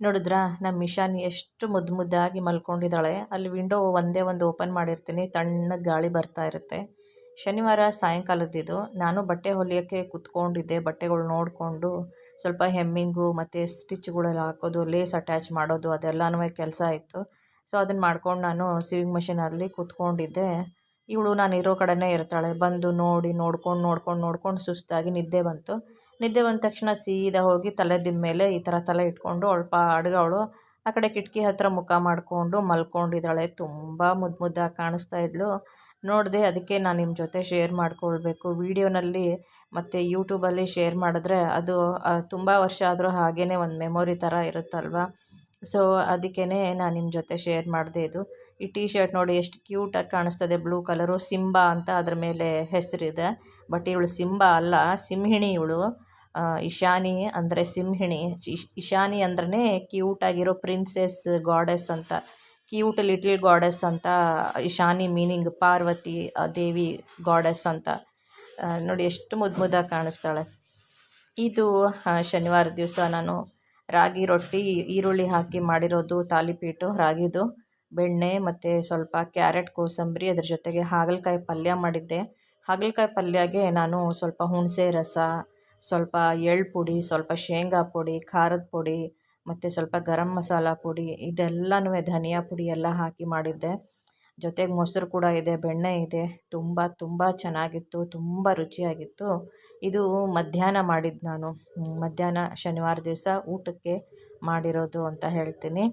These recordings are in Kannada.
ನೋಡಿದ್ರಾ? ನಮ್ಮ ಮಿಷಾನ್ ಎಷ್ಟು ಮುದ್ದು ಮುದ್ದಾಗಿ ಮಲ್ಕೊಂಡಿದ್ದಾಳೆ. ಅಲ್ಲಿ ವಿಂಡೋ ಒಂದೇ ಒಂದು ಓಪನ್ ಮಾಡಿರ್ತೀನಿ. ತಣ್ಣಗೆ ಗಾಳಿ ಬರ್ತಾ ಇರುತ್ತೆ. ಶನಿವಾರ ಸಾಯಂಕಾಲದ್ದಿದು. ನಾನು ಬಟ್ಟೆ ಹೊಲಿಯೋಕ್ಕೆ ಕುತ್ಕೊಂಡಿದ್ದೆ. ಬಟ್ಟೆಗಳು ನೋಡಿಕೊಂಡು ಸ್ವಲ್ಪ ಹೆಮ್ಮಿಂಗು ಮತ್ತು ಸ್ಟಿಚ್ಗಳೆಲ್ಲ ಹಾಕೋದು, ಲೇಸ್ ಅಟ್ಯಾಚ್ ಮಾಡೋದು ಅದೆಲ್ಲನೂ ಕೆಲಸ ಇತ್ತು. ಸೊ ಅದನ್ನು ಮಾಡ್ಕೊಂಡು ನಾನು ಸಿವಿಂಗ್ ಮೆಷಿನಲ್ಲಿ ಕೂತ್ಕೊಂಡಿದ್ದೆ. ಇವಳು ನಾನು ಇರೋ ಕಡೆನೇ ಇರ್ತಾಳೆ. ಬಂದು ನೋಡಿ, ನೋಡ್ಕೊಂಡು ನೋಡ್ಕೊಂಡು ನೋಡ್ಕೊಂಡು ಸುಸ್ತಾಗಿ ನಿದ್ದೆ ಬಂತು. ನಿದ್ದೆ ಬಂದ ತಕ್ಷಣ ಸೀದಾ ಹೋಗಿ ತಲೆದಿದ್ದ ಮೇಲೆ ಈ ಥರ ತಲೆ ಇಟ್ಕೊಂಡು ಅಳ್ಪ ಅವಳು ಆ ಕಡೆ ಕಿಟಕಿ ಹತ್ತಿರ ಮುಖ ಮಾಡಿಕೊಂಡು ಮಲ್ಕೊಂಡಿದ್ದಾಳೆ. ತುಂಬ ಮುದ್ದು ಮುದ್ದಾಗಿ ಕಾಣಿಸ್ತಾ ಇದ್ಲು. ನೋಡಿದೆ ಅದಕ್ಕೆ ನಾನು ನಿಮ್ಮ ಜೊತೆ ಶೇರ್ ಮಾಡ್ಕೊಳ್ಬೇಕು. ವೀಡಿಯೋನಲ್ಲಿ ಮತ್ತು ಯೂಟ್ಯೂಬಲ್ಲಿ ಶೇರ್ ಮಾಡಿದ್ರೆ ಅದು ತುಂಬ ವರ್ಷ ಆದರೂ ಹಾಗೇ ಒಂದು ಮೆಮೊರಿ ಥರ ಇರುತ್ತಲ್ವ? ಸೊ ಅದಕ್ಕೇ ನಾನು ನಿಮ್ಮ ಜೊತೆ ಶೇರ್ ಮಾಡಿದೆ ಇದು. ಈ ಟೀ ಶರ್ಟ್ ನೋಡಿ ಎಷ್ಟು ಕ್ಯೂಟಾಗಿ ಕಾಣಿಸ್ತದೆ. ಬ್ಲೂ ಕಲರು ಸಿಂಬಾ ಅಂತ ಅದ್ರ ಮೇಲೆ ಹೆಸರಿದೆ. ಬಟ್ ಇವಳು ಸಿಂಬಾ ಅಲ್ಲ, ಸಿಂಹಿಣಿ ಇವಳು. ಇಶಾನಿ ಅಂದರೆ ಸಿಂಹಿಣಿ. ಇಶಾನಿ ಅಂದ್ರೆ ಕ್ಯೂಟಾಗಿರೋ ಪ್ರಿನ್ಸೆಸ್ ಗಾಡೆಸ್ ಅಂತ. ಕ್ಯೂಟ್ ಲಿಟಲ್ ಗಾಡೆಸ್ ಅಂತ ಇಶಾನಿ ಮೀನಿಂಗ್ ಪಾರ್ವತಿ ದೇವಿ ಗಾಡೆಸ್ ಅಂತ. ನೋಡಿ ಎಷ್ಟು ಮುದ್ದು ಮುದ್ದಾಗಿ ಕಾಣಿಸ್ತಾಳೆ. ಇದು ಶನಿವಾರ ದಿವಸ ನಾನು ರಾಗಿ ರೊಟ್ಟಿ, ಈರುಳ್ಳಿ ಹಾಕಿ ಮಾಡಿರೋದು, ತಾಲಿಪೀಟು, ರಾಗಿದು, ಬೆಣ್ಣೆ ಮತ್ತು ಸ್ವಲ್ಪ ಕ್ಯಾರೆಟ್, ಕೋಸಂಬರಿ, ಅದ್ರ ಜೊತೆಗೆ ಹಾಗಲಕಾಯಿ ಪಲ್ಯ ಮಾಡಿದ್ದೆ. ಹಾಗಲಕಾಯಿ ಪಲ್ಯಗೆ ನಾನು ಸ್ವಲ್ಪ ಹುಣಸೆ ರಸ ಸ್ವಲ್ಪ ಎಳ್ಳು ಪುಡಿ, ಸ್ವಲ್ಪ ಶೇಂಗಾ ಪುಡಿ, ಖಾರದ ಪುಡಿ, ಮತ್ತು ಸ್ವಲ್ಪ ಗರಂ ಮಸಾಲ ಪುಡಿ ಇದೆಲ್ಲನೂ ಧನಿಯಾ ಪುಡಿ ಎಲ್ಲ ಹಾಕಿ ಮಾಡಿದ್ದೆ. ಜೊತೆಗೆ ಮೊಸರು ಕೂಡ ಇದೆ, ಬೆಣ್ಣೆ ಇದೆ, ತುಂಬ ತುಂಬ ಚೆನ್ನಾಗಿತ್ತು, ತುಂಬ ರುಚಿಯಾಗಿತ್ತು. ಇದು ಮಧ್ಯಾಹ್ನ ಮಾಡಿದ್ದು ನಾನು. ಮಧ್ಯಾಹ್ನ ಶನಿವಾರ ದಿವಸ ಊಟಕ್ಕೆ ಮಾಡಿರೋದು ಅಂತ ಹೇಳ್ತೀನಿ.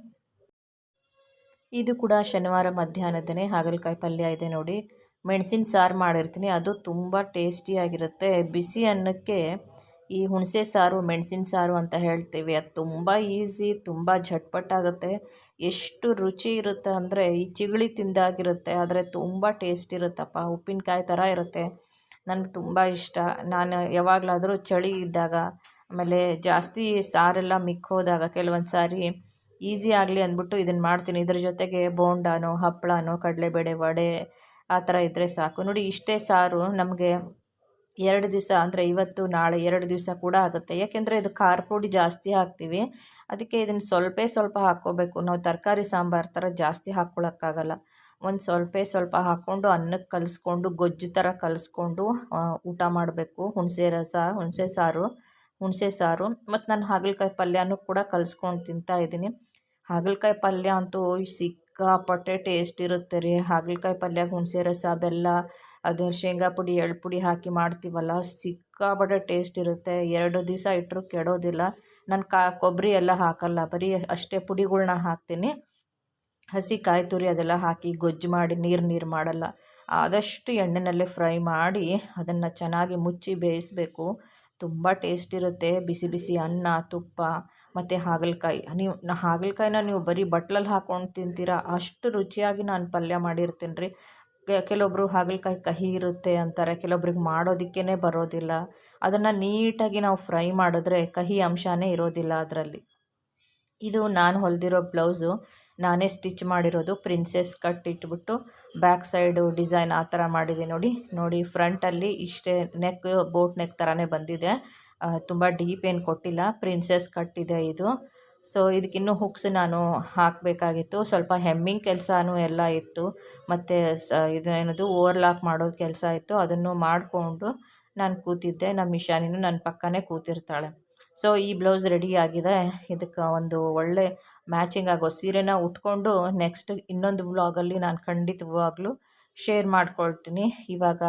ಇದು ಕೂಡ ಶನಿವಾರ ಮಧ್ಯಾಹ್ನದೇ ಹಾಗಲಕಾಯಿ ಪಲ್ಯ ಇದೆ ನೋಡಿ. ಮೆಣಸಿನ ಸಾರು ಮಾಡಿರ್ತೀನಿ. ಅದು ತುಂಬ ಟೇಸ್ಟಿಯಾಗಿರುತ್ತೆ. ಬಿಸಿ ಅನ್ನಕ್ಕೆ ಈ ಹುಣಸೆ ಸಾರು, ಮೆಣಸಿನ ಸಾರು ಅಂತ ಹೇಳ್ತೀವಿ. ಅದು ತುಂಬ ಈಸಿ, ತುಂಬ ಝಟ್ಪಟ್ಟಾಗುತ್ತೆ ಎಷ್ಟು ರುಚಿ ಇರುತ್ತೆ ಅಂದರೆ ಈ ಚಿಗಳಿ ತಿಂದಾಗಿರುತ್ತೆ. ಆದರೆ ತುಂಬ ಟೇಸ್ಟ್ ಇರುತ್ತಪ್ಪ. ಉಪ್ಪಿನಕಾಯಿ ಥರ ಇರುತ್ತೆ. ನನಗೆ ತುಂಬ ಇಷ್ಟ. ನಾನು ಯಾವಾಗಲಾದರೂ ಚಳಿ ಇದ್ದಾಗ, ಆಮೇಲೆ ಜಾಸ್ತಿ ಸಾರೆಲ್ಲ ಮಿಕ್ಕೋದಾಗ ಕೆಲವೊಂದು ಸಾರಿ ಈಸಿ ಆಗಲಿ ಅಂದ್ಬಿಟ್ಟು ಇದನ್ನು ಮಾಡ್ತೀನಿ. ಇದ್ರ ಜೊತೆಗೆ ಬೋಂಡಾನೋ ಹಪ್ಪಳನೋ ಕಡಲೆಬೇಳೆ ವಡೆ ಆ ಥರ ಇದ್ದರೆ ಸಾಕು. ನೋಡಿ ಇಷ್ಟೇ ಸಾರು ನಮಗೆ ಎರಡು ದಿವಸ ಅಂದರೆ ಇವತ್ತು, ನಾಳೆ ಎರಡು ದಿವಸ ಕೂಡ ಆಗುತ್ತೆ. ಯಾಕೆಂದರೆ ಇದು ಖಾರ ಪುಡಿ ಜಾಸ್ತಿ ಹಾಕ್ತೀವಿ. ಅದಕ್ಕೆ ಇದನ್ನು ಸ್ವಲ್ಪ ಸ್ವಲ್ಪ ಹಾಕ್ಕೋಬೇಕು. ನಾವು ತರಕಾರಿ ಸಾಂಬಾರು ಥರ ಜಾಸ್ತಿ ಹಾಕ್ಕೊಳಕ್ಕಾಗಲ್ಲ. ಒಂದು ಸ್ವಲ್ಪ ಸ್ವಲ್ಪ ಹಾಕ್ಕೊಂಡು ಅನ್ನಕ್ಕೆ ಕಲಿಸ್ಕೊಂಡು, ಗೊಜ್ಜು ಥರ ಕಲಿಸ್ಕೊಂಡು ಊಟ ಮಾಡಬೇಕು. ಹುಣಸೆ ರಸ, ಹುಣಸೆ ಸಾರು ಹುಣಸೆ ಸಾರು. ಮತ್ತು ನಾನು ಹಾಗಲಕಾಯಿ ಪಲ್ಯನೂ ಕೂಡ ಕಲಿಸ್ಕೊಂಡು ತಿಂತಾಯಿದ್ದೀನಿ ಹಾಗಲಕಾಯಿ ಪಲ್ಯ ಅಂತೂ ಸಿಕ್ಕಾಪಟ್ಟೆ ಟೇಸ್ಟ್ ಇರುತ್ತೆ ರೀ. ಹಾಗಲಕಾಯಿ ಪಲ್ಯ, ಹುಣಸೆ ರಸ, ಬೆಲ್ಲ, ಅದು ಶೇಂಗಾ ಪುಡಿ, ಎಳ್ಳು ಪುಡಿ ಹಾಕಿ ಮಾಡ್ತೀವಲ್ಲ, ಸಿಕ್ಕಾಪಟ್ಟೆ ಟೇಸ್ಟ್ ಇರುತ್ತೆ. ಎರಡು ದಿವಸ ಇಟ್ಟರು ಕೆಡೋದಿಲ್ಲ. ನಾನು ಕಾ ಕೊಬ್ಬರಿ ಎಲ್ಲ ಹಾಕಲ್ಲ, ಬರೀ ಅಷ್ಟೇ ಪುಡಿಗಳ್ನ ಹಾಕ್ತೀನಿ. ಹಸಿ ಕಾಯಿ ತುರಿ ಅದೆಲ್ಲ ಹಾಕಿ ಗೊಜ್ಜು ಮಾಡಿ, ನೀರು ನೀರು ಮಾಡಲ್ಲ. ಆದಷ್ಟು ಎಣ್ಣೆನಲ್ಲೇ ಫ್ರೈ ಮಾಡಿ, ಅದನ್ನು ಚೆನ್ನಾಗಿ ಮುಚ್ಚಿ ಬೇಯಿಸಬೇಕು. ತುಂಬ ಟೇಸ್ಟ್ ಇರುತ್ತೆ. ಬಿಸಿ ಬಿಸಿ ಅನ್ನ, ತುಪ್ಪ, ಮತ್ತು ಹಾಗಲಕಾಯಿ. ನೀವು ಹಾಗಲಕಾಯಿನ ನೀವು ಬರೀ ಬಟ್ಲಲ್ಲಿ ಹಾಕ್ಕೊಂಡು ತಿಂತೀರಾ? ಅಷ್ಟು ರುಚಿಯಾಗಿ ನಾನು ಪಲ್ಯ ಮಾಡಿರ್ತೀನಿ ರೀ ಕೆಲವೊಬ್ಬರು ಹಾಗಲಕಾಯಿ ಕಹಿ ಇರುತ್ತೆ ಅಂತಾರೆ. ಕೆಲವೊಬ್ರಿಗೆ ಮಾಡೋದಕ್ಕೇ ಬರೋದಿಲ್ಲ. ಅದನ್ನು ನೀಟಾಗಿ ನಾವು ಫ್ರೈ ಮಾಡಿದ್ರೆ ಕಹಿ ಅಂಶನೇ ಇರೋದಿಲ್ಲ ಅದರಲ್ಲಿ. ಇದು ನಾನು ಹೊಲಿದಿರೋ ಬ್ಲೌಸು. ನಾನೇ ಸ್ಟಿಚ್ ಮಾಡಿರೋದು ಪ್ರಿನ್ಸೆಸ್ ಕಟ್ ಇಟ್ಬಿಟ್ಟು ಬ್ಯಾಕ್ ಸೈಡು ಡಿಸೈನ್ ಆ ಥರ ಮಾಡಿದೆ ನೋಡಿ. ನೋಡಿ ಫ್ರಂಟಲ್ಲಿ ಇಷ್ಟೇ ನೆಕ್, ಬೋಟ್ ನೆಕ್ ಥರನೇ ಬಂದಿದೆ. ತುಂಬ ಡೀಪ್ ಏನು ಕೊಟ್ಟಿಲ್ಲ. ಪ್ರಿನ್ಸೆಸ್ ಕಟ್ ಇದೆ ಇದು. ಸೊ ಇದಕ್ಕಿನ್ನೂ ಹುಕ್ಸ್ ನಾನು ಹಾಕಬೇಕಾಗಿತ್ತು. ಸ್ವಲ್ಪ ಹೆಮ್ಮಿಂಗ್ ಕೆಲಸನೂ ಎಲ್ಲ ಇತ್ತು. ಮತ್ತು ಸ, ಇದು ಏನದು, ಓವರ್ಲಾಕ್ ಮಾಡೋದು ಕೆಲಸ ಇತ್ತು. ಅದನ್ನು ಮಾಡಿಕೊಂಡು ನಾನು ಕೂತಿದ್ದೆ. ನಮ್ಮ ಇಶಾನಿನೂ ನನ್ನ ಪಕ್ಕನೇ ಕೂತಿರ್ತಾಳೆ. ಸೊ, ಈ ಬ್ಲೌಸ್ ರೆಡಿ ಆಗಿದೆ. ಇದಕ್ಕೆ ಒಂದು ಒಳ್ಳೆ ಮ್ಯಾಚಿಂಗ್ ಆಗೋ ಸೀರೆನ ಉಟ್ಕೊಂಡು ನೆಕ್ಸ್ಟ್ ಇನ್ನೊಂದು ವ್ಲಾಗಲ್ಲಿ ನಾನು ಖಂಡಿತವಾಗ್ಲೂ ಶೇರ್ ಮಾಡ್ಕೊಳ್ತೀನಿ. ಇವಾಗ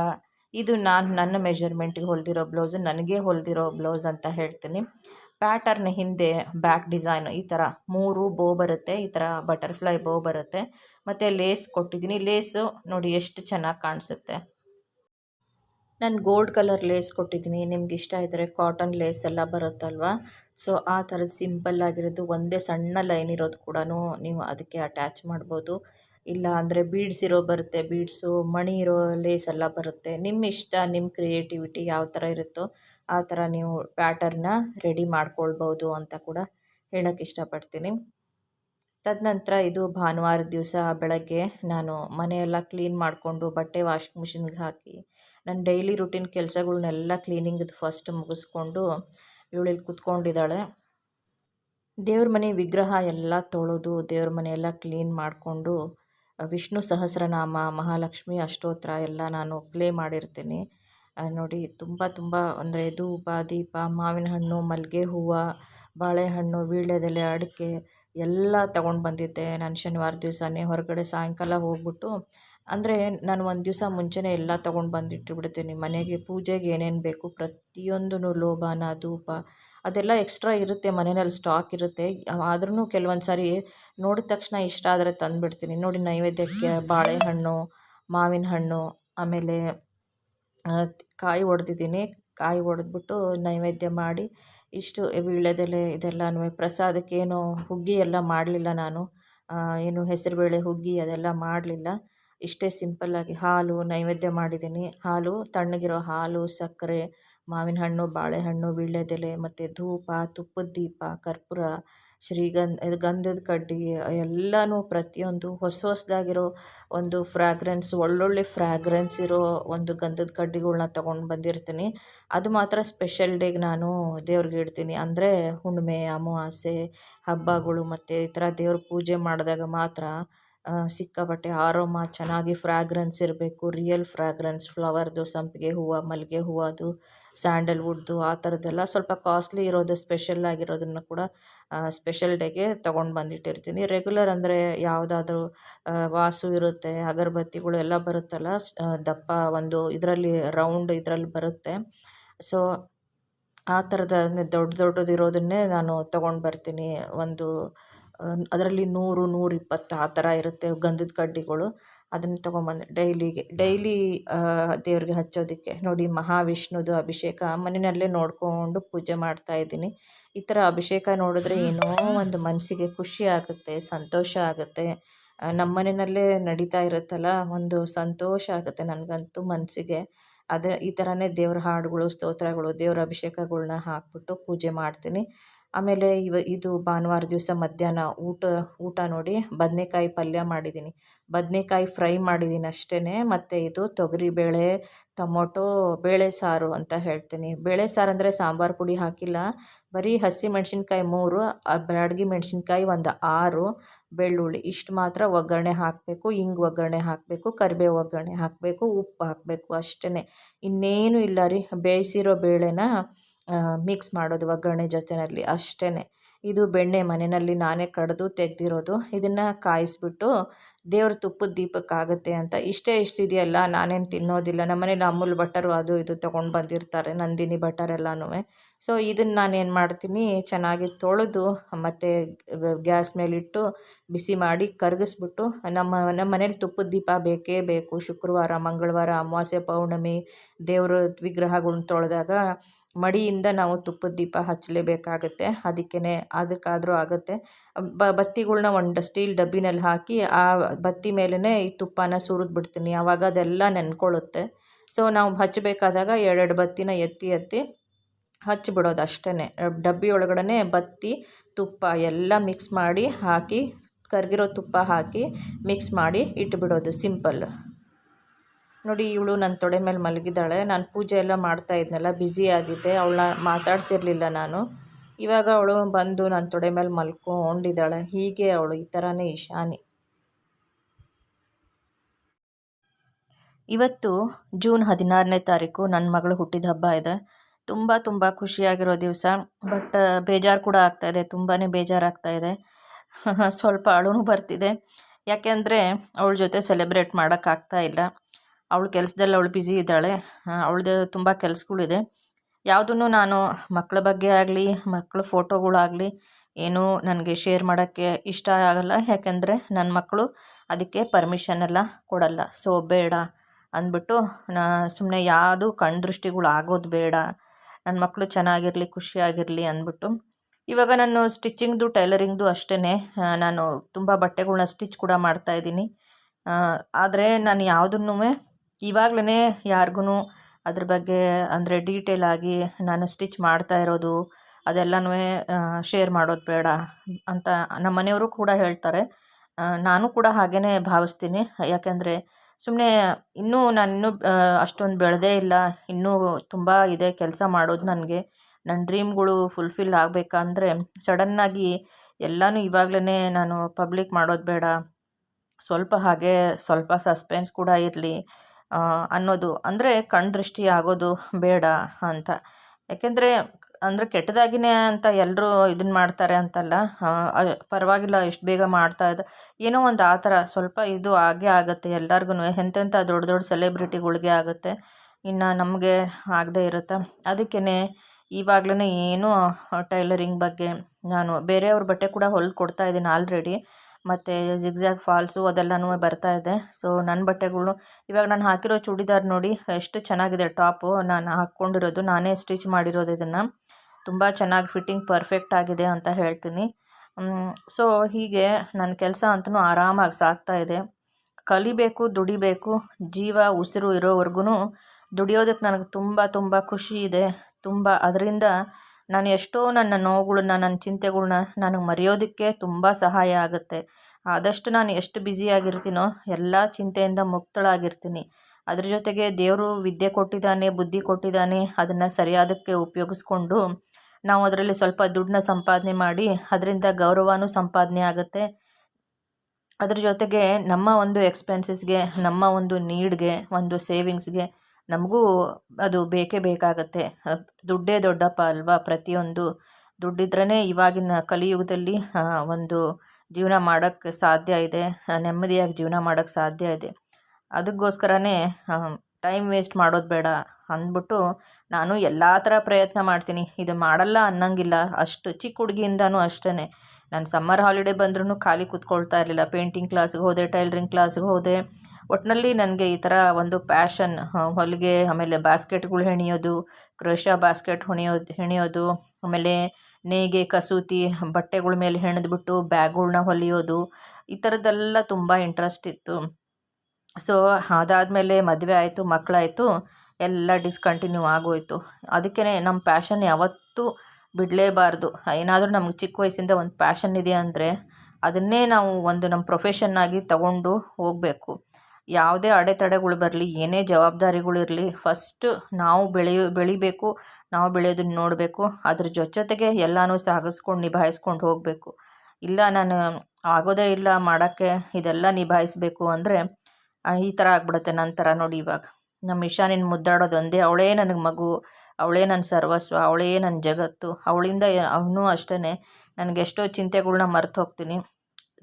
ಇದು ನಾನು ನನ್ನ ಮೆಜರ್ಮೆಂಟಿಗೆ ಹೊಲ್ದಿರೋ ಬ್ಲೌಸು, ನನಗೆ ಹೊಲ್ದಿರೋ ಬ್ಲೌಸ್ ಅಂತ ಹೇಳ್ತೀನಿ. ಪ್ಯಾಟರ್ನ್ ಹಿಂದೆ ಬ್ಯಾಕ್ ಡಿಸೈನ್ ಈ ಥರ ಮೂರು ಬೋ ಬರುತ್ತೆ, ಈ ಥರ ಬಟರ್ಫ್ಲೈ ಬೋ ಬರುತ್ತೆ. ಮತ್ತು ಲೇಸ್ ಕೊಟ್ಟಿದ್ದೀನಿ. ಲೇಸು ನೋಡಿ ಎಷ್ಟು ಚೆನ್ನಾಗಿ ಕಾಣಿಸುತ್ತೆ. ನಾನು ಗೋಲ್ಡ್ ಕಲರ್ ಲೇಸ್ ಕೊಟ್ಟಿದ್ದೀನಿ. ನಿಮ್ಗೆ ಇಷ್ಟ ಇದ್ದರೆ ಕಾಟನ್ ಲೇಸ್ ಎಲ್ಲ ಬರುತ್ತಲ್ವ? ಸೊ ಆ ಥರದ್ದು ಸಿಂಪಲ್ ಆಗಿರೋದು ಒಂದೇ ಸಣ್ಣ ಲೈನ್ ಇರೋದು ಕೂಡ ನೀವು ಅದಕ್ಕೆ ಅಟ್ಯಾಚ್ ಮಾಡ್ಬೋದು. ಇಲ್ಲ ಅಂದರೆ ಬೀಡ್ಸ್ ಇರೋ ಬರುತ್ತೆ ಬೀಡ್ಸು ಮಣಿ ಇರೋ ಲೇಸ್ ಎಲ್ಲ ಬರುತ್ತೆ. ನಿಮ್ಮ ಇಷ್ಟ ನಿಮ್ಮ ಕ್ರಿಯೇಟಿವಿಟಿ ಯಾವ ಥರ ಇರುತ್ತೋ ಆ ಥರ ನೀವು ಪ್ಯಾಟರ್ನ ರೆಡಿ ಮಾಡ್ಕೊಳ್ಬೋದು ಅಂತ ಕೂಡ ಹೇಳೋಕ್ಕೆ ಇಷ್ಟಪಡ್ತೀನಿ. ತದನಂತರ ಇದು ಭಾನುವಾರ ದಿವಸ ಬೆಳಗ್ಗೆ ನಾನು ಮನೆಯೆಲ್ಲ ಕ್ಲೀನ್ ಮಾಡಿಕೊಂಡು ಬಟ್ಟೆ ವಾಷಿಂಗ್ ಮಿಷಿನ್ಗೆ ಹಾಕಿ ನನ್ನ ಡೈಲಿ ರುಟೀನ್ ಕೆಲಸಗಳನ್ನೆಲ್ಲ ಕ್ಲೀನಿಂಗ್ದು ಫಸ್ಟ್ ಮುಗಿಸ್ಕೊಂಡು ಇವಳಿಲ್ಲಿ ಕೂತ್ಕೊಂಡಿದ್ದಾಳೆ. ದೇವ್ರ ಮನೆ ವಿಗ್ರಹ ಎಲ್ಲ ತೊಳೆದು ದೇವ್ರ ಮನೆ ಎಲ್ಲ ಕ್ಲೀನ್ ಮಾಡಿಕೊಂಡು ವಿಷ್ಣು ಸಹಸ್ರನಾಮ, ಮಹಾಲಕ್ಷ್ಮಿ ಅಷ್ಟೋತ್ರ ಎಲ್ಲ ನಾನು ಪ್ಲೇ ಮಾಡಿರ್ತೀನಿ. ನೋಡಿ ತುಂಬ ತುಂಬ ಅಂದರೆ ಧೂಪ, ದೀಪ, ಮಾವಿನ ಹಣ್ಣು, ಮಲ್ಲಿಗೆ ಹೂವು, ಬಾಳೆಹಣ್ಣು, ವೀಳ್ಯದೆಲೆ, ಅಡಿಕೆ ಎಲ್ಲ ತಗೊಂಡು ಬಂದಿದ್ದೆ. ನಾನು ಶನಿವಾರ ದಿವಸನೇ ಹೊರಗಡೆ ಸಾಯಂಕಾಲ ಹೋಗ್ಬಿಟ್ಟು ಅಂದರೆ ನಾನು ಒಂದು ದಿವಸ ಮುಂಚೆನೇ ಎಲ್ಲ ತೊಗೊಂಡು ಬಂದಿಟ್ಟುಬಿಡ್ತೀನಿ. ಮನೆಗೆ ಪೂಜೆಗೆ ಏನೇನು ಬೇಕು ಪ್ರತಿಯೊಂದೂ ಲೋಬಾನ ಧೂಪ ಅದೆಲ್ಲ ಎಕ್ಸ್ಟ್ರಾ ಇರುತ್ತೆ ಮನೆಯಲ್ಲಿ ಸ್ಟಾಕ್ ಇರುತ್ತೆ. ಆದ್ರೂ ಕೆಲವೊಂದು ಸಾರಿ ನೋಡಿದ ತಕ್ಷಣ ಇಷ್ಟ ಆದರೆ ತಂದುಬಿಡ್ತೀನಿ. ನೋಡಿ ನೈವೇದ್ಯಕ್ಕೆ ಬಾಳೆಹಣ್ಣು, ಮಾವಿನ ಹಣ್ಣು, ಆಮೇಲೆ ಕಾಯಿ ಒಡೆದಿದ್ದೀನಿ. ಕಾಯಿ ಒಡೆದ್ಬಿಟ್ಟು ನೈವೇದ್ಯ ಮಾಡಿ ಇಷ್ಟು ವೀಳ್ಯದೆಲೆ ಪ್ರಸಾದಕ್ಕೆ ಪ್ರಸಾದಕ್ಕೇನು ಹುಗ್ಗಿ ಎಲ್ಲ ಮಾಡಲಿಲ್ಲ ನಾನು. ಏನು ಹೆಸರುಬೇಳೆ ಹುಗ್ಗಿ ಅದೆಲ್ಲ ಮಾಡಲಿಲ್ಲ. ಇಷ್ಟೇ ಸಿಂಪಲ್ಲಾಗಿ ಹಾಲು ನೈವೇದ್ಯ ಮಾಡಿದ್ದೀನಿ. ಹಾಲು, ತಣ್ಣಗಿರೋ ಹಾಲು, ಸಕ್ಕರೆ, ಮಾವಿನ ಹಣ್ಣು, ಬಾಳೆಹಣ್ಣು, ವೀಳ್ಯದೆಲೆ ಮತ್ತು ಧೂಪ, ತುಪ್ಪದ ದೀಪ, ಕರ್ಪೂರ, ಶ್ರೀಗಂಧ ಗಂಧದ ಕಡ್ಡಿ, ಎಲ್ಲನೂ ಪ್ರತಿಯೊಂದು ಹೊಸ ಹೊಸದಾಗಿರೋ ಒಂದು ಫ್ರಾಗ್ರೆನ್ಸ್, ಒಳ್ಳೊಳ್ಳೆ ಫ್ರಾಗ್ರೆನ್ಸ್ ಇರೋ ಒಂದು ಗಂಧದ ಕಡ್ಡಿಗಳನ್ನ ತೊಗೊಂಡು ಬಂದಿರ್ತೀನಿ. ಅದು ಮಾತ್ರ ಸ್ಪೆಷಲ್ ಡೇಗೆ ನಾನು ದೇವ್ರಿಗೆ ಇಡ್ತೀನಿ. ಅಂದರೆ ಹುಣ್ಣಿಮೆ ಅಮಾವಾಸೆ ಹಬ್ಬಗಳು ಮತ್ತು ಈ ಥರ ದೇವ್ರ ಪೂಜೆ ಮಾಡಿದಾಗ ಮಾತ್ರ ಸಿಕ್ಕಾಪಟ್ಟೆ ಆರೋಮ, ಚೆನ್ನಾಗಿ ಫ್ರ್ಯಾಗ್ರೆನ್ಸ್ ಇರಬೇಕು ರಿಯಲ್ ಫ್ರ್ಯಾಗ್ರೆನ್ಸ್ ಫ್ಲವರ್ದು ಸಂಪಿಗೆ ಹೂವು, ಮಲ್ಲಿಗೆ ಹೂವದು ಸ್ಯಾಂಡಲ್ವುಡ್ದು ಆ ಥರದ್ದೆಲ್ಲ ಸ್ವಲ್ಪ ಕಾಸ್ಟ್ಲಿ ಇರೋದು ಸ್ಪೆಷಲ್ ಆಗಿರೋದನ್ನು ಕೂಡ ಸ್ಪೆಷಲ್ ಡೇಗೆ ತೊಗೊಂಡು ಬಂದಿಟ್ಟಿರ್ತೀನಿ. ರೆಗ್ಯುಲರ್ ಅಂದರೆ ಯಾವುದಾದ್ರೂ ವಾಸು ಇರುತ್ತೆ, ಅಗರಬತ್ತಿಗಳು ಎಲ್ಲ ಬರುತ್ತಲ್ಲ ದಪ್ಪ ಒಂದು ಇದರಲ್ಲಿ ರೌಂಡ್ ಇದರಲ್ಲಿ ಬರುತ್ತೆ. ಸೊ ಆ ಥರದ ದೊಡ್ಡ ದೊಡ್ಡದಿರೋದನ್ನೇ ನಾನು ತೊಗೊಂಡು ಬರ್ತೀನಿ. ಒಂದು ಅದರಲ್ಲಿ ನೂರು, ನೂರಿಪ್ಪತ್ತು ಆ ಥರ ಇರುತ್ತೆ ಗಂಧದ ಕಡ್ಡಿಗಳು. ಅದನ್ನು ತೊಗೊಂಬಂದು ಡೈಲಿಗೆ, ಡೈಲಿ ದೇವ್ರಿಗೆ ಹಚ್ಚೋದಕ್ಕೆ. ನೋಡಿ, ಮಹಾವಿಷ್ಣುದು ಅಭಿಷೇಕ. ಮನೆಯಲ್ಲೇ ನೋಡಿಕೊಂಡು ಪೂಜೆ ಮಾಡ್ತಾ ಇದ್ದೀನಿ. ಈ ಥರ ಅಭಿಷೇಕ ನೋಡಿದ್ರೆ ಏನೋ ಒಂದು ಮನಸ್ಸಿಗೆ ಖುಷಿ ಆಗುತ್ತೆ, ಸಂತೋಷ ಆಗುತ್ತೆ. ನಮ್ಮ ಮನೆಯಲ್ಲೇ ನಡೀತಾ ಇರುತ್ತಲ್ಲ, ಒಂದು ಸಂತೋಷ ಆಗುತ್ತೆ ನನಗಂತೂ ಮನಸ್ಸಿಗೆ. ಅದೇ ಈ ಥರನೇ ದೇವ್ರ ಹಾಡುಗಳು, ಸ್ತೋತ್ರಗಳು, ದೇವ್ರ ಅಭಿಷೇಕಗಳನ್ನ ಹಾಕ್ಬಿಟ್ಟು ಪೂಜೆ ಮಾಡ್ತೀನಿ. ಆಮೇಲೆ ಇವ, ಇದು ಭಾನುವಾರ ದಿವಸ ಮಧ್ಯಾಹ್ನ ಊಟ ಊಟ ನೋಡಿ ಬದನೆಕಾಯಿ ಪಲ್ಯ ಮಾಡಿದ್ದೀನಿ ಬದನೆಕಾಯಿ ಫ್ರೈ ಮಾಡಿದ್ದೀನಿ ಅಷ್ಟೇ ಮತ್ತು ಇದು ತೊಗರಿಬೇಳೆ ಟೊಮೊಟೊ, ಬೇಳೆ ಸಾರು ಅಂತ ಹೇಳ್ತೀನಿ. ಬೇಳೆ ಸಾರು ಅಂದರೆ ಸಾಂಬಾರು ಪುಡಿ ಹಾಕಿಲ್ಲ. ಬರೀ ಹಸಿಮೆಣ್ಸಿನ್ಕಾಯಿ ಮೂರು ಬ್ಯಾಡಗಿ ಮೆಣಸಿನ್ಕಾಯಿ ಒಂದು ಆರು, ಬೆಳ್ಳುಳ್ಳಿ ಇಷ್ಟು ಮಾತ್ರ ಒಗ್ಗರಣೆ ಹಾಕಬೇಕು, ಹಿಂಗೆ ಒಗ್ಗರಣೆ ಹಾಕಬೇಕು ಕರಿಬೇವು ಒಗ್ಗರಣೆ ಹಾಕಬೇಕು, ಉಪ್ಪು ಹಾಕಬೇಕು ಅಷ್ಟೇ ಇನ್ನೇನು ಇಲ್ಲ ರೀ, ಬೇಯಿಸಿರೋ ಬೇಳೆನ ಮಿಕ್ಸ್ ಮಾಡೋದು ಒಗ್ಗರಣೆ ಜೊತೆಯಲ್ಲಿ ಅಷ್ಟೇ ಇದು ಬೆಣ್ಣೆ ಮನೆಯಲ್ಲಿ ನಾನೇ ಕಡಿದು ತೆಗೆದಿರೋದು. ಇದನ್ನು ಕಾಯಿಸ್ಬಿಟ್ಟು ದೇವ್ರ ತುಪ್ಪದ ದೀಪಕ್ಕಾಗುತ್ತೆ ಅಂತ. ಇಷ್ಟೇ ಇಷ್ಟಿದೆಯಲ್ಲ, ನಾನೇನು ತಿನ್ನೋದಿಲ್ಲ. ನಮ್ಮ ಮನೇಲಿ ಅಮೂಲ್ ಬಟರು ಅದು ಇದು ತೊಗೊಂಡು ಬಂದಿರ್ತಾರೆ, ನಂದಿನಿ ಬಟರ್ ಎಲ್ಲನೂ ಸೊ ಇದನ್ನು ನಾನು ಏನು ಮಾಡ್ತೀನಿ, ಚೆನ್ನಾಗಿ ತೊಳೆದು, ಮತ್ತು ಗ್ಯಾಸ್ ಮೇಲಿಟ್ಟು ಬಿಸಿ ಮಾಡಿ ಕರಗಿಸ್ಬಿಟ್ಟು, ನಮ್ಮ ನಮ್ಮ ಮನೇಲಿ ತುಪ್ಪದ ದೀಪ ಬೇಕೇ ಬೇಕು. ಶುಕ್ರವಾರ, ಮಂಗಳವಾರ, ಅಮಾವಾಸ್ಯೆ, ಪೌರ್ಣಮಿ, ದೇವರ ವಿಗ್ರಹಗಳನ್ನ ತೊಳೆದಾಗ ಮಡಿಯಿಂದ ನಾವು ತುಪ್ಪದ ದೀಪ ಹಚ್ಚಲೇಬೇಕಾಗತ್ತೆ. ಅದಕ್ಕೇ ಅದಕ್ಕಾದರೂ ಆಗುತ್ತೆ. ಬ, ಬತ್ತಿಗಳ್ನ ಒಂದು ಸ್ಟೀಲ್ ಡಬ್ಬಿನಲ್ಲಿ ಹಾಕಿ, ಆ ಬತ್ತಿ ಮೇಲೇ ಈ ತುಪ್ಪನ ಸುರಿದು ಬಿಡ್ತೀನಿ. ಆವಾಗ ಅದೆಲ್ಲ ನೆನ್ಕೊಳ್ಳುತ್ತೆ ಸೊ ನಾವು ಹಚ್ಚಬೇಕಾದಾಗ ಎರಡೆರಡು ಬತ್ತಿನ ಎತ್ತಿ ಎತ್ತಿ ಹಚ್ಚಿಬಿಡೋದು ಅಷ್ಟೇ ಡಬ್ಬಿ ಒಳಗಡೆ ಬತ್ತಿ, ತುಪ್ಪ ಎಲ್ಲ ಮಿಕ್ಸ್ ಮಾಡಿ ಹಾಕಿ, ಕರಗಿರೋ ತುಪ್ಪ ಹಾಕಿ ಮಿಕ್ಸ್ ಮಾಡಿ ಇಟ್ಬಿಡೋದು ಸಿಂಪಲ್ ನೋಡಿ ಇವಳು ನನ್ನ ತೊಡೆ ಮೇಲೆ ಮಲಗಿದ್ದಾಳೆ. ನಾನು ಪೂಜೆ ಎಲ್ಲ ಮಾಡ್ತಾ ಇದ್ನಲ್ಲ ಬ್ಯುಸಿ ಆಗಿದ್ದೆ. ಅವಳನ್ನ ಮಾತಾಡ್ಸಿರ್ಲಿಲ್ಲ ನಾನು. ಇವಾಗ ಅವಳು ಬಂದು ನನ್ನ ತೊಡೆ ಮೇಲೆ ಮಲ್ಕೊಂಡಿದ್ದಾಳೆ. ಹೀಗೆ ಅವಳು ಈ ಥರನೇ ಇಶಾನಿ ಇವತ್ತು ಜೂನ್ ಹದಿನಾರನೇ ತಾರೀಕು ನನ್ನ ಮಗಳು ಹುಟ್ಟಿದ ಹಬ್ಬ ಇದೆ. ತುಂಬ ತುಂಬ ಖುಷಿಯಾಗಿರೋ ದಿವಸ. ಬಟ್ ಬೇಜಾರು ಕೂಡ ಆಗ್ತಾಯಿದೆ ತುಂಬಾ ಬೇಜಾರಾಗ್ತಾ ಇದೆ. ಸ್ವಲ್ಪ ಅಳುನೂ ಬರ್ತಿದೆ. ಯಾಕೆಂದರೆ, ಅವಳ ಜೊತೆ ಸೆಲೆಬ್ರೇಟ್ ಮಾಡೋಕ್ಕಾಗ್ತಾ ಇಲ್ಲ. ಅವಳ ಕೆಲಸದಲ್ಲಿ ಅವಳು ಬ್ಯುಸಿ ಇದ್ದಾಳೆ. ಅವಳದು ತುಂಬ ಕೆಲಸಗಳಿದೆ. ಯಾವುದನ್ನು ನಾನು ಮಕ್ಕಳ ಬಗ್ಗೆ ಆಗಲಿ ಮಕ್ಕಳ ಫೋಟೋಗಳಾಗಲಿ ಏನೂ ನನಗೆ ಶೇರ್ ಮಾಡೋಕ್ಕೆ ಇಷ್ಟ ಆಗಲ್ಲ. ಯಾಕೆಂದರೆ ನನ್ನ ಮಕ್ಕಳು ಅದಕ್ಕೆ ಪರ್ಮಿಷನ್ ಎಲ್ಲ ಕೊಡಲ್ಲ. ಸೊ, ಬೇಡ ಅಂದ್ಬಿಟ್ಟು ನಾ ಸುಮ್ಮನೆ ಯಾವುದು ಕಣ್ದೃಷ್ಟಿಗಳು ಆಗೋದು ಬೇಡ. ನನ್ನ ಮಕ್ಕಳು ಚೆನ್ನಾಗಿರಲಿ, ಖುಷಿಯಾಗಿರಲಿ ಅಂದ್ಬಿಟ್ಟು. ಇವಾಗ ನಾನು ಸ್ಟಿಚಿಂಗ್ದು ಟೈಲರಿಂಗ್ದು ಅಷ್ಟೇ ನಾನು ತುಂಬ ಬಟ್ಟೆಗಳನ್ನ ಸ್ಟಿಚ್ ಕೂಡ ಮಾಡ್ತಾಯಿದ್ದೀನಿ ಆದರೆ ನಾನು ಯಾವುದನ್ನೂ ಇವಾಗ್ಲೇ ಯಾರಿಗೂ ಅದ್ರ ಬಗ್ಗೆ ಅಂದರೆ ಆಗಿ ನಾನು ಸ್ಟಿಚ್ ಮಾಡ್ತಾ ಇರೋದು, ಅದೆಲ್ಲನೂ ಶೇರ್ ಮಾಡೋದು ಬೇಡ ಅಂತ ನಮ್ಮ ಮನೆಯವರು ಕೂಡ ಹೇಳ್ತಾರೆ. ನಾನು ಕೂಡ ಹಾಗೇ ಭಾವಿಸ್ತೀನಿ. ಯಾಕೆಂದರೆ ಸುಮ್ಮನೆ ಇನ್ನೂ ನಾನು ಇನ್ನೂ ಅಷ್ಟೊಂದು ಬೆಳೆದೇ ಇಲ್ಲ. ಇನ್ನೂ ತುಂಬ ಇದೆ ಕೆಲಸ ಮಾಡೋದು ನನಗೆ. ನನ್ನ ಡ್ರೀಮ್ಗಳು ಫುಲ್ಫಿಲ್ ಆಗಬೇಕಂದ್ರೆ ಸಡನ್ನಾಗಿ ಎಲ್ಲನೂ ಇವಾಗಲೇ ನಾನು ಪಬ್ಲಿಕ್ ಮಾಡೋದು ಬೇಡ. ಸ್ವಲ್ಪ ಹಾಗೆ ಸ್ವಲ್ಪ ಸಸ್ಪೆನ್ಸ್ ಕೂಡ ಇರಲಿ ಅನ್ನೋದು. ಅಂದರೆ ಕಣ್ದೃಷ್ಟಿ ಆಗೋದು ಬೇಡ ಅಂತ. ಯಾಕೆಂದರೆ ಅಂದರೆ ಕೆಟ್ಟದಾಗಿನೇ ಅಂತ ಎಲ್ಲರೂ ಇದನ್ನ ಮಾಡ್ತಾರೆ ಅಂತಲ್ಲ ಪರವಾಗಿಲ್ಲ ಎಷ್ಟು ಬೇಗ ಮಾಡ್ತಾ ಇದೆ, ಏನೋ ಒಂದು ಆ ಥರ ಸ್ವಲ್ಪ ಇದು ಆಗೇ ಆಗುತ್ತೆ ಎಲ್ಲರಿಗೂ ಎಂತೆಂಥ ದೊಡ್ಡ ದೊಡ್ಡ ಸೆಲೆಬ್ರಿಟಿಗಳಿಗೆ ಆಗುತ್ತೆ, ಇನ್ನು ನಮಗೆ ಆಗದೇ ಇರುತ್ತೆ? ಅದಕ್ಕೇ ಇವಾಗ್ಲೇ ಏನು ಟೈಲರಿಂಗ್ ಬಗ್ಗೆ ನಾನು ಬೇರೆಯವ್ರ ಬಟ್ಟೆ ಕೂಡ ಹೊಲ್ದು ಕೊಡ್ತಾ ಇದ್ದೀನಿ ಆಲ್ರೆಡಿ, ಮತ್ತು ಜಿಗ್ಜ್ಯಾಗ್ ಫಾಲ್ಸು ಅದೆಲ್ಲನೂ ಬರ್ತಾ ಇದೆ, ಸೊ ನನ್ನ ಬಟ್ಟೆಗಳು ಇವಾಗ ನಾನು ಹಾಕಿರೋ ಚೂಡಿದಾರ್ ನೋಡಿ ಎಷ್ಟು ಚೆನ್ನಾಗಿದೆ ಟಾಪು, ನಾನು ಹಾಕ್ಕೊಂಡಿರೋದು, ನಾನೇ ಸ್ಟಿಚ್ ಮಾಡಿರೋದು ಇದನ್ನು. ತುಂಬ ಚೆನ್ನಾಗಿ ಫಿಟ್ಟಿಂಗ್ ಪರ್ಫೆಕ್ಟ್ ಆಗಿದೆ ಅಂತ ಹೇಳ್ತೀನಿ. ಸೊ ಹೀಗೆ ನನ್ನ ಕೆಲಸ ಅಂತೂ ಆರಾಮಾಗಿ ಸಾಗ್ತಾ ಇದೆ. ಕಲಿಬೇಕು, ದುಡಿಬೇಕು, ಜೀವ, ಉಸಿರು ಇರೋವರೆಗೂ ದುಡಿಯೋದಕ್ಕೆ ನನಗೆ ತುಂಬ ತುಂಬ ಖುಷಿ ಇದೆ. ತುಂಬ ಅದರಿಂದ ನಾನು ಎಷ್ಟೋ ನನ್ನ ನೋವುಗಳನ್ನ ನನ್ನ ಚಿಂತೆಗಳನ್ನ ನನಗೆ ಮರೆಯೋದಕ್ಕೆ ತುಂಬ ಸಹಾಯ ಆಗುತ್ತೆ. ಆದಷ್ಟು ನಾನು ಎಷ್ಟು ಬ್ಯುಸಿಯಾಗಿರ್ತೀನೋ ಎಲ್ಲ ಚಿಂತೆಯಿಂದ ಮುಕ್ತಳಾಗಿರ್ತೀನಿ. ಅದ್ರ ಜೊತೆಗೆ ದೇವರು ವಿದ್ಯೆ ಕೊಟ್ಟಿದ್ದಾನೆ, ಬುದ್ಧಿ ಕೊಟ್ಟಿದ್ದಾನೆ, ಅದನ್ನು ಸರಿಯಾದಕ್ಕೆ ಉಪಯೋಗಿಸ್ಕೊಂಡು ನಾವು ಅದರಲ್ಲಿ ಸ್ವಲ್ಪ ದುಡ್ಡನ್ನ ಸಂಪಾದನೆ ಮಾಡಿ ಅದರಿಂದ ಗೌರವನೂ ಸಂಪಾದನೆ ಆಗುತ್ತೆ. ಅದ್ರ ಜೊತೆಗೆ ನಮ್ಮ ಒಂದು ಎಕ್ಸ್ಪೆನ್ಸಸ್ಗೆ ನಮ್ಮ ಒಂದು ನೀಡ್ಗೆ ಒಂದು ಸೇವಿಂಗ್ಸ್ಗೆ ನಮಗೂ ಅದು ಬೇಕೇ ಬೇಕಾಗತ್ತೆ. ದುಡ್ಡೇ ದೊಡ್ಡಪ್ಪ ಅಲ್ವಾ? ಪ್ರತಿಯೊಂದು ದುಡ್ಡಿದ್ರೇ ಇವಾಗಿನ ಕಲಿಯುಗದಲ್ಲಿ ಒಂದು ಜೀವನ ಮಾಡೋಕ್ಕೆ ಸಾಧ್ಯ ಇದೆ. ನೆಮ್ಮದಿಯಾಗಿ ಜೀವನ ಮಾಡೋಕ್ಕೆ ಸಾಧ್ಯ ಇದೆ. ಅದಕ್ಕೋಸ್ಕರನೇ ಟೈಮ್ ವೇಸ್ಟ್ ಮಾಡೋದು ಬೇಡ ಅಂದ್ಬಿಟ್ಟು ನಾನು ಎಲ್ಲ ಥರ ಪ್ರಯತ್ನ ಮಾಡ್ತೀನಿ. ಇದು ಮಾಡಲ್ಲ ಅನ್ನೋಂಗಿಲ್ಲ. ಅಷ್ಟು ಚಿಕ್ಕ ಹುಡುಗಿಯಿಂದನೂ ಅಷ್ಟೇ ನಾನು ಸಮ್ಮರ್ ಹಾಲಿಡೇ ಬಂದ್ರೂ ಖಾಲಿ ಕೂತ್ಕೊಳ್ತಾ ಇರಲಿಲ್ಲ. ಪೇಂಟಿಂಗ್ ಕ್ಲಾಸ್ಗೆ ಹೋದೆ ಟೈಲ್ರಿಂಗ್ ಕ್ಲಾಸ್ಗೆ ಹೋದೆ. ಒಟ್ಟಿನಲ್ಲಿ ನನಗೆ ಈ ಥರ ಒಂದು ಪ್ಯಾಷನ್ ಹೊಲಿಗೆ, ಆಮೇಲೆ ಬಾಸ್ಕೆಟ್ಗಳು ಹೆಣೆಯೋದು ಕ್ರೋಷ ಬಾಸ್ಕೆಟ್ ಹೊಣಿಯೋದು ಹೆಣೆಯೋದು, ಆಮೇಲೆ ನೇಯ್ಗೆ ಕಸೂತಿ, ಬಟ್ಟೆಗಳ ಮೇಲೆ ಹೆಣೆದ್ಬಿಟ್ಟು ಬ್ಯಾಗ್ಗಳನ್ನ ಹೊಲಿಯೋದು, ಈ ಥರದ್ದೆಲ್ಲ ತುಂಬ ಇಂಟ್ರೆಸ್ಟ್ ಇತ್ತು. ಸೊ ಅದಾದಮೇಲೆ ಮದುವೆ ಆಯಿತು ಮಕ್ಕಳಾಯಿತು ಎಲ್ಲ ಡಿಸ್ಕಂಟಿನ್ಯೂ ಆಗೋಯಿತು. ಅದಕ್ಕೇ ನಮ್ಮ ಪ್ಯಾಷನ್ ಯಾವತ್ತೂ ಬಿಡಲೇಬಾರ್ದು. ಏನಾದರೂ ನಮ್ಗೆ ಚಿಕ್ಕ ವಯಸ್ಸಿಂದ ಒಂದು ಪ್ಯಾಷನ್ ಇದೆ ಅಂದರೆ ಅದನ್ನೇ ನಾವು ಒಂದು ನಮ್ಮ ಪ್ರೊಫೆಷನ್ನಾಗಿ ತಗೊಂಡು ಹೋಗಬೇಕು. ಯಾವುದೇ ಅಡೆತಡೆಗಳು ಬರಲಿ, ಏನೇ ಜವಾಬ್ದಾರಿಗಳಿರಲಿ ಫಸ್ಟ್ ನಾವು ಬೆಳೆಯೋ, ಬೆಳಿಬೇಕು, ನಾವು ಬೆಳೆಯೋದನ್ನ ನೋಡಬೇಕು, ಅದ್ರ ಜೊತೆ ಜೊತೆಗೆ ಎಲ್ಲನೂ ಸಾಗಿಸ್ಕೊಂಡು, ನಿಭಾಯಿಸ್ಕೊಂಡು ಹೋಗಬೇಕು. ಇಲ್ಲ ನಾನು ಆಗೋದೇ ಇಲ್ಲ, ಮಾಡೋಕ್ಕೆ ಇದೆಲ್ಲ ನಿಭಾಯಿಸಬೇಕು ಅಂದರೆ ಈ ಥರ ಆಗ್ಬಿಡುತ್ತೆ ನನ್ನ ಥರ ನೋಡಿ ಇವಾಗ. ನಮ್ಮ ಇಶಾನಿನ ಮುದ್ದಾಡೋದು ಒಂದೇ, ಅವಳೇ ನನಗೆ ಮಗು, ಅವಳೇ ನನ್ನ ಸರ್ವಸ್ವ, ಅವಳೇ ನನ್ನ ಜಗತ್ತು, ಅವಳಿಂದ ಅವನು ಅಷ್ಟೇ ನನಗೆ ಎಷ್ಟೋ ಚಿಂತೆಗಳ್ನ ಮರೆತು ಹೋಗ್ತೀನಿ.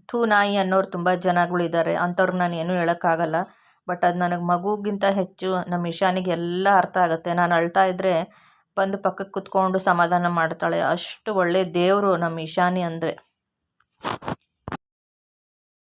ಥೂ ನಾಯಿ ಅನ್ನೋರು ತುಂಬ ಜನಗಳಿದ್ದಾರೆ ಅಂಥವ್ರಿಗೆ ನಾನು ಏನೂ ಹೇಳೋಕ್ಕಾಗಲ್ಲ. ಬಟ್ ಅದು ನನಗೆ ಮಗುಗಿಂತ ಹೆಚ್ಚು ನಮ್ಮ ಇಶಾನಿಗೆ ಎಲ್ಲ ಅರ್ಥ ಆಗುತ್ತೆ. ನಾನು ಅಳ್ತಾ ಇದ್ದರೆ ಬಂದು ಪಕ್ಕಕ್ಕೆ ಕುತ್ಕೊಂಡು ಸಮಾಧಾನ ಮಾಡ್ತಾಳೆ. ಅಷ್ಟು ಒಳ್ಳೆಯ ದೇವರು ನಮ್ಮ ಇಶಾನಿ ಅಂದರೆ.